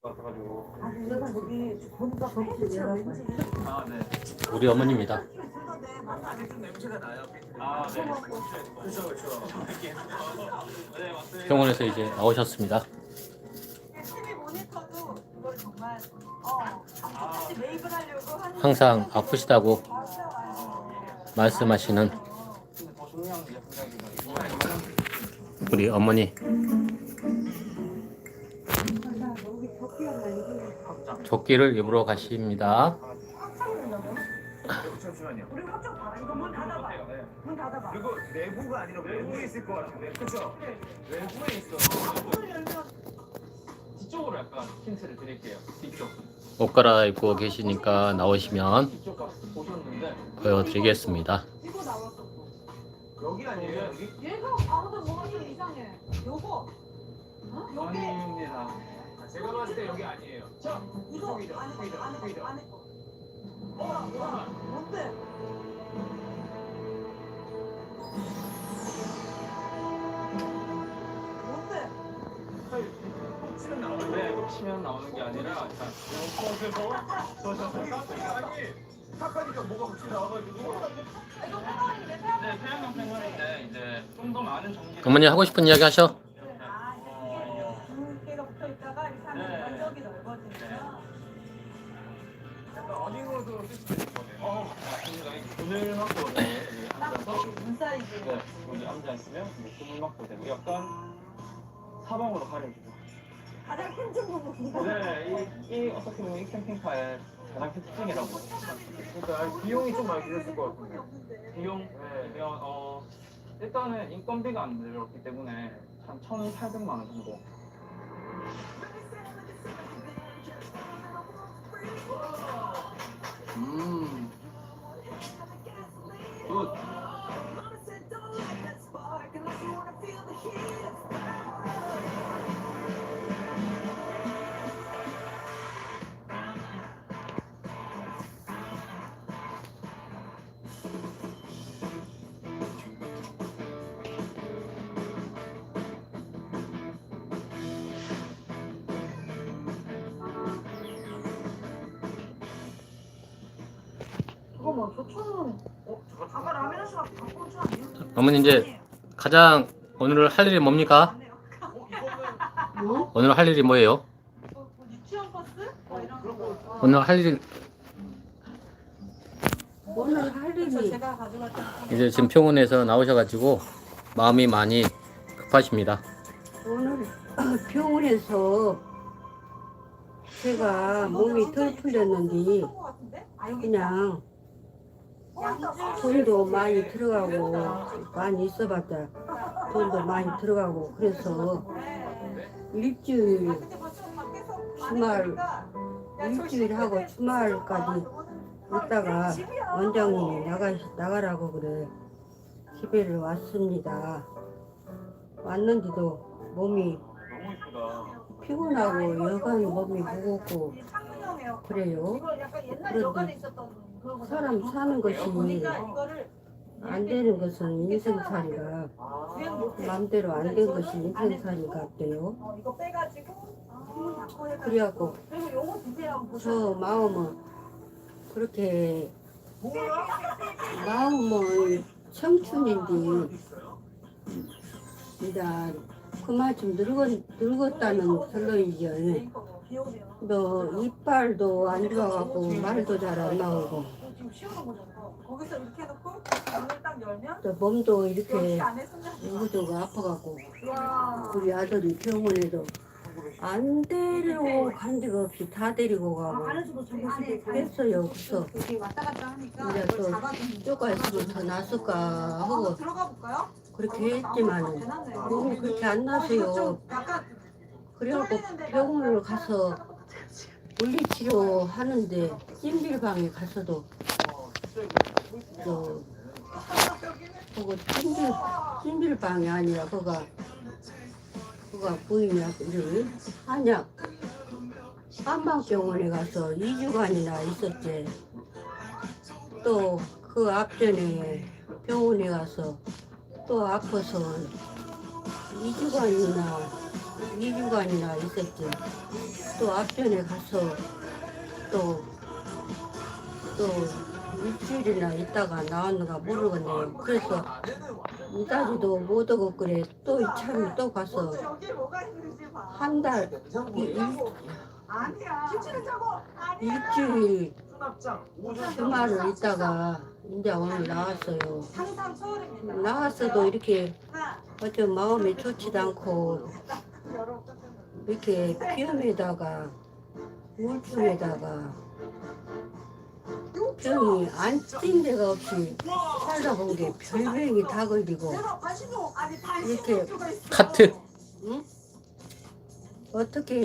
아. 우리 어머니입니다. 병원에서 이제 나오셨습니다. 항상 아프시다고. 말씀하시는 우리 어머니. 조끼를 입으러 가십니다. 잠시만요. 우리 확정 봐라. 이거 문 닫아봐. 네. 문 닫아봐. 그리고 내부가 아니라 외부에 있을 것 같은데, 그렇죠? 외부에 있어. 문을 열면 뒤쪽으로 약간 힌트를 드릴게요. 뒤쪽. 옷 갈아입고 계시니까 나오시면 뒤쪽 가 보셨는데 보여드리겠습니다. 이거. 여기 아니에요? 여기? 얘가 아무도 뭐가 좀 이상해. 요거. 어? 요게 아닙니다. 제가 봤을 때 여기 아니에요. 자, 이거 안에 안에. 안에 뭐야 뭔데? 뭔데? 치면 나오는데 이거 치면 나오는 게 아니라 자, 요것에서 저저 아니 탁하니까 뭐가 혹시 나와가지고 이거 패널인데 패널. 네 태양광 패널인데 이제 좀 더 많은 전기 어머니 하고 싶은 이야기 하셔. 네, 여기 앉아 있으면 그늘 막고 되고 약간 사방으로 가려주고. 가장 힘준 부분이다. 네, 이, 이 어떻게 보면 이 캠핑카의 가장 큰 특징이라고. 그러니까 비용이 좀 많이 들었을 것 같은데. 비용, 네, 비용, 어, 일단은 인건비가 안 들었기 때문에 한 1,800만 원 정도. 뭐 어, 저거 아까 라면 씨가 바꾼 차 아니에요? 어머니 이제 가장 오늘 할 일이 뭡니까? 어, 이거는 뭐? 오늘 할 일이 뭐예요? 뭐, 뭐 유치원 버스? 뭐 이런 그런 거. 거. 오늘 할 일, 오늘 할 그래서 일이 제가 가져갔던 이제 지금 병원에서 나오셔가지고 마음이 많이 급하십니다. 오늘 병원에서 제가 몸이 덜 풀렸는데 그냥 돈도 많이 들어가고 많이 있어봤자 돈도 많이 들어가고 그래서 일주일 주말 일주일 하고 주말까지 있다가 원장님이 나가 나가라고 그래 집에를 왔습니다. 왔는데도 몸이. 피곤하고 여간 몸이 무겁고 그래요. 그런데 사람 사는 것이 안 되는 것은 인생살이라 못해. 마음대로 안 된 것이 인생살이 같대요. 어, 이거 빼가지고 문 닫고 해가지고 그래갖고 저. 마음은 그렇게 마음은 청춘인데 이제 그만 좀 늙었, 늙었다는 결론이죠. 너 이빨도 안 좋아갖고 말도 잘 안 나오고 지금 시원한 거잖아. 거기서 이렇게 해놓고 문을 딱 열면 또 몸도 이렇게 안에 손잡. 이거저거 아파갖고 와. 우리 아들이 병원에도 안 데리고 간 데가 없이 다 데리고 가고 안에서도 정신이 그랬어요. 그래서 여기 왔다 갔다 하니까 이제 이걸 또 잡아주는 쪼가 있으면 더 낫을까 한번 하고 들어가 볼까요? 그렇게 했지만은 몸이 그렇게 안 나서요. 약간 그래갖고 병원을 가서 물리치료 하는데 찜질방에 가서도 저 그거 찜질 찜질방이 아니라 그가 그가 부인약을 한약 한방병원에 가서 2주간이나 있었지. 또 그 앞전에 병원에 가서 또 아파서 2주간이나 2주간이나 있었지. 또 앞전에 가서 또, 또 일주일이나 있다가 나왔는가 모르겠네요. 그래서 이다지도 못 오고 그래. 또참또 가서. 한 달. 일주일 주말을 있다가 이제 오늘 나왔어요. 나왔어도 이렇게 어쩜 마음이 좋지도 않고. 이렇게 비염에다가 우울증에다가 병이 안뛴 데가 없이 살다 본 게 별병이 다 걸리고 이렇게. 카트 응? 어떻게